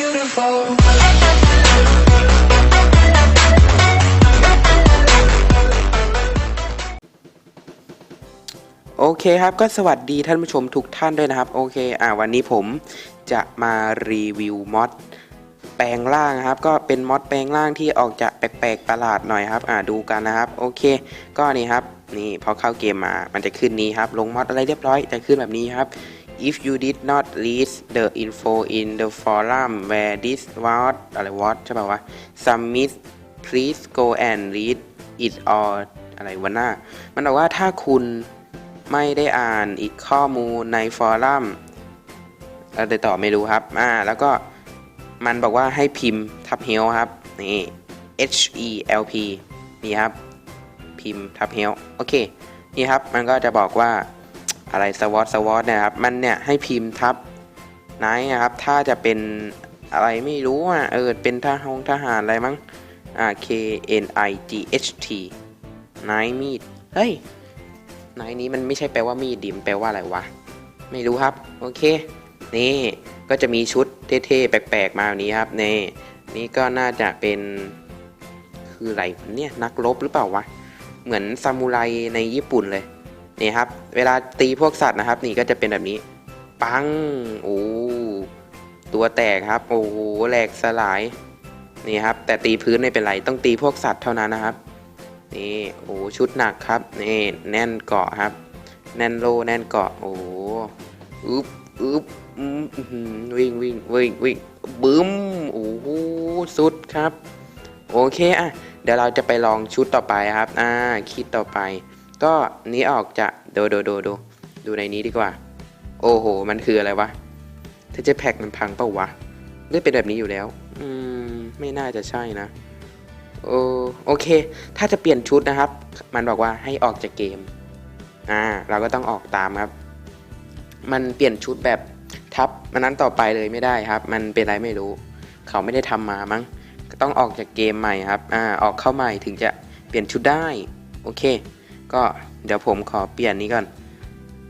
beautiful. โอเคครับก็สวัสดีท่านผู้ชมทุกท่านด้วยนะครับ โอเคอ่าวันนี้ผมจะมารีวิวมอดแปลงร่างครับ ก็เป็นมอดแปลงร่างที่ออกจะแปลกๆประหลาดหน่อยครับ อ่าดูกันนะครับ โอเค ก็นี่ครับ นี่พอเข้าเกมมา มันจะขึ้นนี้ครับ ลงมอดอะไรเรียบร้อยจะขึ้นแบบนี้ครับ if you did not read the info in the forum where this was อะไร what ใช่ป่าวะ submit please go and read it all อะไรวะหน้า มันบอกว่าถ้าคุณไม่ได้อ่านอีกข้อมูลในฟอรัมอะไรต่อไม่รู้ครับ อ่า แล้วก็มันบอกว่าให้พิมพ์ทับเฮลครับ นี่ H E L P นี่ครับ พิมพ์ทับเฮลโอเค นี่ครับ มันก็จะบอกว่า อะไรสวอตสวอตเนี่ยครับ มันเนี่ยให้พิมพ์ทับไนนะครับ ถ้าจะเป็นอะไรไม่รู้อะเออเป็นทหารทหารอะไรมั้งอ่า K N I G H T ไนมีดเฮ้ยไนนี้มันไม่ใช่แปลว่ามีดดิมแปลว่าอะไรวะ ไม่รู้ครับ โอเค นี่ก็จะมีชุดเท่ๆ แปลกๆ มาแบบนี้ครับนี่นี่ก็น่าจะเป็น คืออะไรเนี่ยนักรบหรือเปล่าวะ เหมือนซามูไรในญี่ปุ่นเลย นี่ครับ เวลาตีพวกสัตว์นะครับ นี่ก็จะเป็นแบบนี้ ปังโอ้ตัวแตกครับ โอ้โหแหลกสลาย นี่ครับ แต่ตีพื้นไม่เป็นไร ต้องตีพวกสัตว์เท่านั้นนะครับ นี่โอ้ชุดหนักครับ นี่แน่นเกาะครับ แน่นโลแน่นเกาะ โอ้อึบอึบวิ่งวิ่งวิ่งวิ่งบึ้มโอ้โหสุดครับ โอเคอะ เดี๋ยวเราจะไปลองชุดต่อไปครับ อ่า คิดต่อไป ก็นี้ออกจะดูดูดูดูดูในนี้ดีกว่า โอ้โห มันคืออะไรวะถ้าจะแพ็กมันพังเปล่าวะหรือดเป็นแบบนี้อยู่แล้ว อืม ไม่น่าจะใช่นะ โอโอเค ถ้าจะเปลี่ยนชุดนะครับ มันบอกว่าให้ออกจากเกม อ่า เราก็ต้องออกตามครับ มันเปลี่ยนชุดแบบทับมันนั้นต่อไปเลยไม่ได้ครับ มันเป็นไรไม่รู้ เขาไม่ได้ทำมามั้ง ต้องออกจากเกมใหม่ครับ อ่า ออกเข้าใหม่ถึงจะเปลี่ยนชุดได้ โอเค ก็เดี๋ยวผมขอเปลี่ยนนี้ก่อน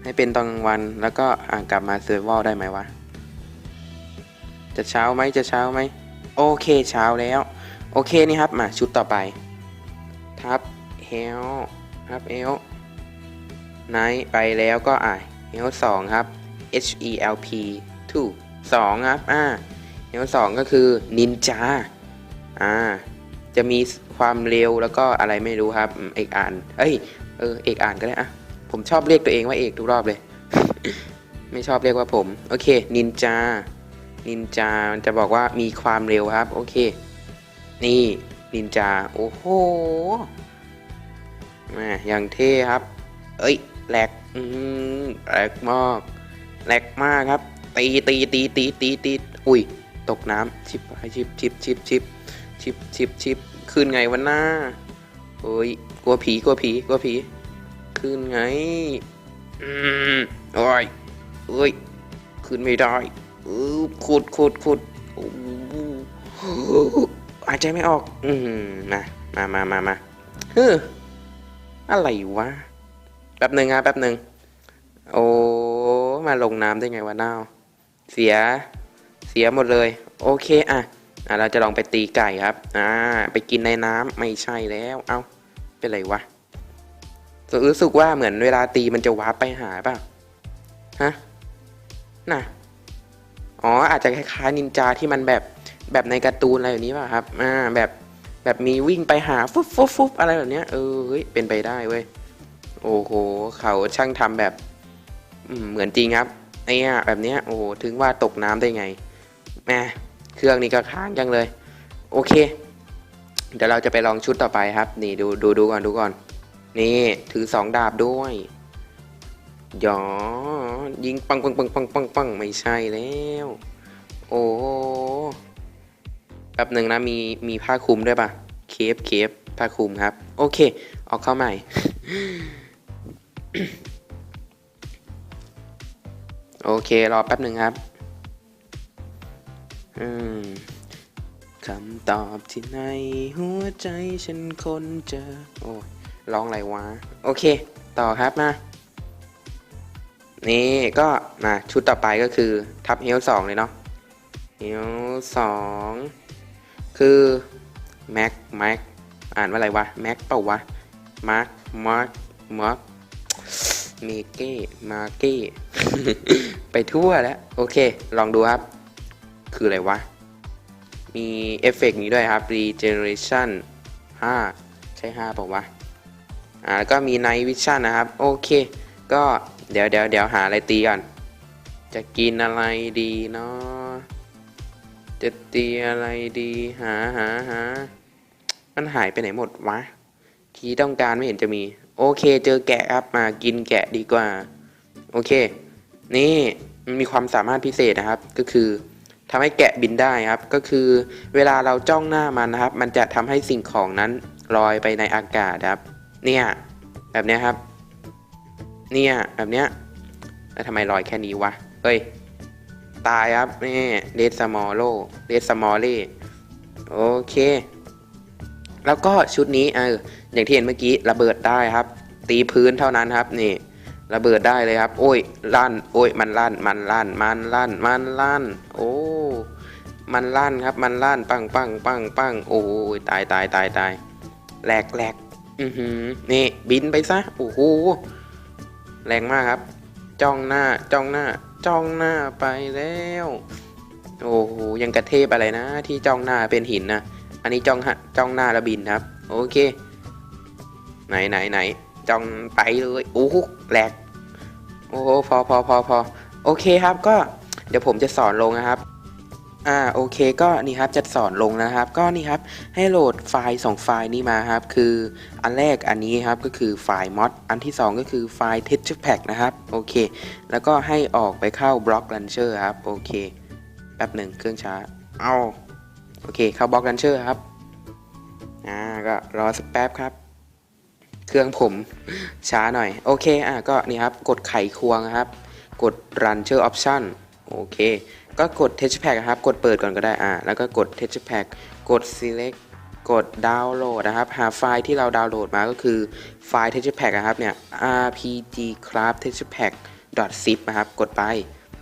ให้เป็นตอนกลางวันแล้วก็อ่ากลับมาเซิร์ฟวอร์ได้ไหมวะ จะเช้าไหมจะเช้าไหมโอเคเช้าแล้ว โอเคนี่ครับมาชุดต่อไป ทับเฮลทับเอลไนไปแล้วก็อ่าเฮลสองครับ H E L P 2 2ครับอ่าเฮลสองก็คือนินจาอ่าจะมีความเร็วแล้วก็อะไรไม่รู้ครับอืมเอกอ่านเอ้ย เออเอกอ่านก็ได้อะผมชอบเรียกตัวเองว่าเอกทุกรอบเลย ไม่ชอบเรียกว่าผม โอเค นินจา นินจามันจะบอกว่ามีความเร็วครับ โอเค นี่ นินจา โอ้โหแม่อย่างเท่ครับ เอ้ยแหลก อืมแหลกมาก แหลกมากครับ ตีตีตีตีตีตีอุ้ย ตกน้ำชิบชิบชิบชิบชิบชิบชิบชิบขึ้นไงวันหน้า โอ้ยกลัวผีกลัวผีกลัวผีขึ้นไงอืมโอ้ยเอ้ยขึ้นไม่ได้อือขุดขุดขุดโอ้โหายใจไม่ออก อืมมามามามามาเฮ้ออะไรวะแป๊บหนึ่งครับแป๊บหนึ่งโอ้มาลงน้ำได้ไงวะน้าวเสียเสียหมดเลย โอเคอะ อะเราจะลองไปตีไก่ครับ อ่า ไปกินในน้ำไม่ใช่แล้ว เอ้า เป็นไรวะรู้สึกว่าเหมือนเวลาตีมันจะวาร์ปไปหาเปล่าฮะ น่ะ อ๋อ อาจจะคล้ายๆนินจาที่มันแบบแบบในการ์ตูนอะไรแบบนี้ป่ะครับ อ่า แบบแบบมีวิ่งไปหาฟุบฟุบฟุบอะไรแบบเนี้ย เออเฮ้ย เป็นไปได้เว้ย โอ้โห เขาช่างทำแบบอืเหมือนจริงครับไอ้แบบเนี้ย โอ้โห ถึงว่าตกน้ำได้ไงแหม เครื่องนี้ก็ค้างจังเลย โอเค เดี๋ยวเราจะไปลองชุดต่อไปครับ นี่ดูดูดูก่อนดูก่อน นี่ถือสองดาบด้วยหยอยิงปังปังปังปังปังปังไม่ใช่แล้ว โอ้แป๊บหนึ่งนะมีมีผ้าคลุมด้วยปะเคฟเคฟผ้าคลุมครับ โอเค ออกเข้าใหม่ โอเค รอแป๊บหนึ่งครับ คำตอบที่ในหัวใจฉันคนเจอ โอ้ร้องอะไรวะ โอเค ต่อครับมา นี่ก็มาชุดต่อไปก็คือ ทับเฮลสองเลยเนาะเฮลสองคือแม็กแม็กอ่านว่าอะไรวะ แม็กเปล่าวะ มาร์คมาร์คมาร์คเมเก้มาเก้ไปทั่วแล้ว โอเค ลองดูครับ คืออะไรวะ มีเอฟเฟกต์นี้ด้วยครับ regeneration 5 ใช่5เปล่าวะ อ่าแล้วก็มี night vision นะครับ โอเค ก็เดี๋ยวเดี๋ยวเดี๋ยวหาอะไรตีก่อน จะกินอะไรดีเนาะจะตีอะไรดีหาหาหามันหายไปไหนหมดวะที่ต้องการไม่เห็นจะมี โอเค เจอแกะครับมากินแกะดีกว่า โอเค นี่มันมีความสามารถพิเศษนะครับ ก็คือ ทำให้แกะบินได้ครับ ก็คือเวลาเราจ้องหน้ามันนะครับ มันจะทำให้สิ่งของนั้นลอยไปในอากาศครับ เนี่ยแบบเนี้ยครับ เนี่ยแบบเนี้ยแล้วทำไมลอยแค่นี้วะเฮ้ย ตายครับนี่เดสมอลโลเดสมอลเล่โอเค แล้วก็ชุดนี้เอออย่างที่เห็นเมื่อกี้ระเบิดได้ครับ ตีพื้นเท่านั้นครับนี่ ระเบิดได้เลยครับ โอ้ยลั่นโอ้ยมันลั่นมันลั่นมันลั่นมันลั่นโอ้มันลั่นครับมันลั่นปังปังปังปังโอ้ยตายตายตายตายแหลกแหลกอือหือนี่บินไปซะโอ้โหแรงมากครับ จ้องหน้าจ้องหน้า จ้องหน้าไปแล้ว โอ้โหยังกระเทพอะไรนะ ที่จ้องหน้าเป็นหินนะอันนี้จ้องฮะจ้องหน้าแล้วบินครับ โอเค ไหนไหนไหน จองไปเลยโอ้โหแหลกโอ้พอพอพอพอโอเคครับก็เดี๋ยวผมจะสอนลงนะครับ อ่าโอเคก็นี่ครับจะสอนลงนะครับ ก็นี่ครับให้โหลดไฟล์2ไฟล์นี้มาครับ คืออันแรกอันนี้ครับก็คือไฟล์ mod อันที่ 2 ก็คือไฟล์ texture pack นะครับโอเค แล้วก็ให้ออกไปเข้า block launcher ครับโอเคแป๊บหนึ่งเครื่องช้าเอาโอเคเข้า block launcher ครับอ่าก็รอสักแป๊บครับ เครื่องผมช้าหน่อย โอเค อะก็นี่ครับ กดไขควงครับ กด Launcher Option โอเค ก็กด Texture Pack ครับ กดเปิดก่อนก็ได้ อะแล้วก็กด Texture Pack กด Select กด Download นะครับ หาไฟล์ที่เราดาวน์โหลดมาก็คือไฟล์ Texture Pack ครับเนี่ย rpg craft texture pack zip นะครับ กดไป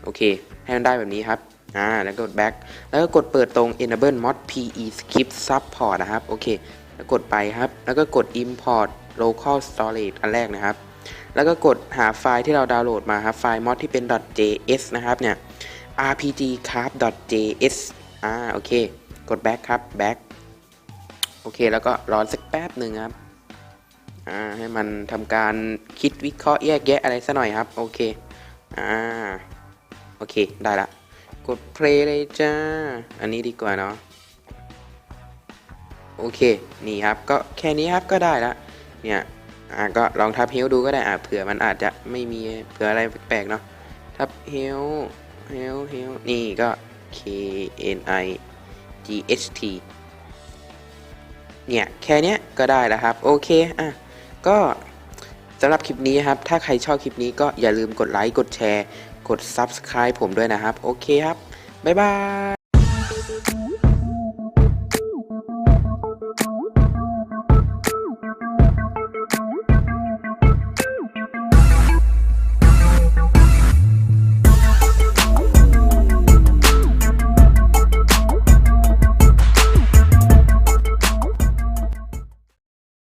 โอเค ให้มันได้แบบนี้ครับอ่าแล้วก็กด back แล้วก็กดเปิดตรง enable mod pe skip support นะครับ โอเค แล้วกดไปครับ แล้วก็กด import local storage อันแรกนะครับ แล้วก็กดหาไฟล์ที่เราดาวน์โหลดมาครับ ไฟล์ mod ที่เป็น .js นะครับเนี่ย rpgcraft.js อ่าโอเค กด back ครับ back โอเค แล้วก็รอสักแป๊บหนึ่งครับ อ่า ให้มันทำการคิดวิเคราะห์แยกแยะอะไรสักหน่อยครับ โอเค อ่า โอเค ได้ละ กด play เลยจ้า อันนี้ดีกว่าเนาะ โอเค นี่ครับ ก็แค่นี้ครับก็ได้ละ เนี่ยอ่าก็ลองทับเฮลดูก็ได้อ่าเผื่อมันอาจจะไม่มีเผื่ออะไรแปลกๆเนาะทับเฮลเฮลเฮลนี่ก็ K N I G H T เนี่ย แค่เนี้ยก็ได้แล้วครับ โอเคอะก็สำหรับคลิปนี้ครับ ถ้าใครชอบคลิปนี้ก็อย่าลืมกดไลค์ กดแชร์ กด Subscribe ผมด้วยนะครับ โอเคครับ บ๊ายบาย